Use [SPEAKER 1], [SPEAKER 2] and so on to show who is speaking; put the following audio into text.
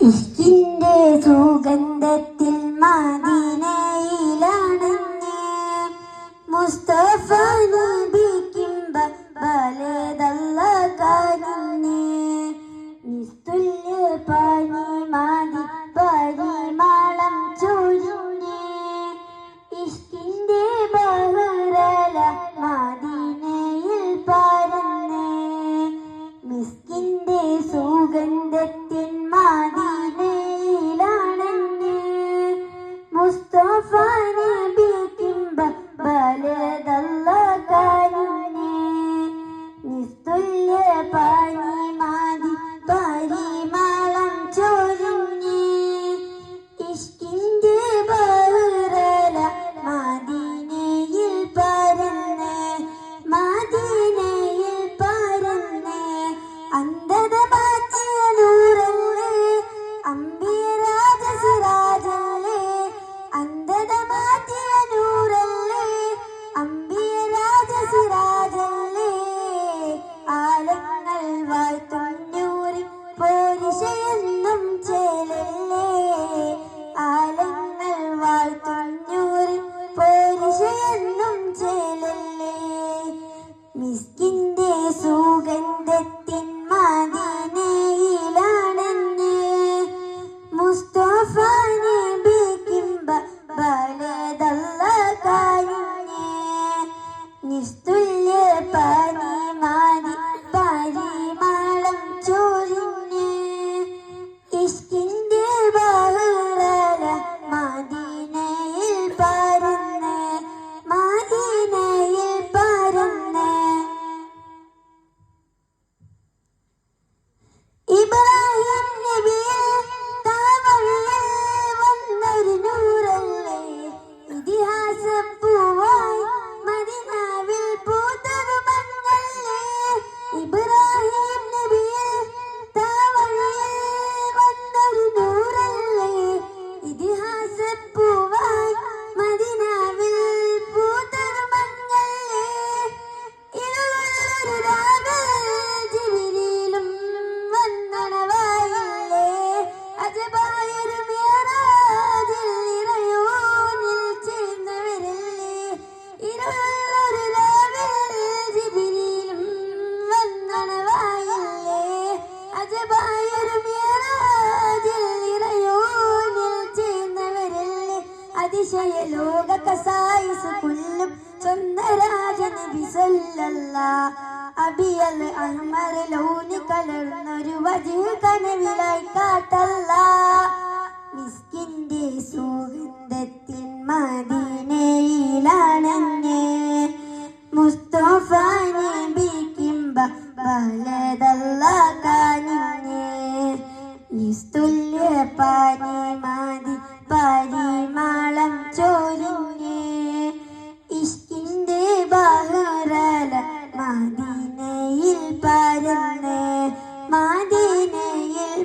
[SPEAKER 1] ഇഷ്കിന്റെ സുഗന്ധത്തിൽ മാനയിലാണെന്ന് മുസ്തഫ നബിക്കുമ്പ ബലതല്ല കാരുന്ന് നിസ്തുല്യ പനി മാതി പരിമാളം ചൊരിഞ്ഞ് ഇഷ്കിന്റെ ബഹുരല മാതിനയിൽ പരന്ന് മിസ്കിന്റെ സുഗന്ധത്തിൽ Mustafa മിസ്കിന്റെ സുഗന്ധ അതിശയ ലോക കസായിസ് കുല്ലും സുന്ദരാജ നബി സല്ലല്ലാ. അബിയൽ അഹ്മർ ലൗനി കലർന്നൊരു വജീ കനവിലായി കാട്ടല്ല. വന്ന് മദീനയിൽ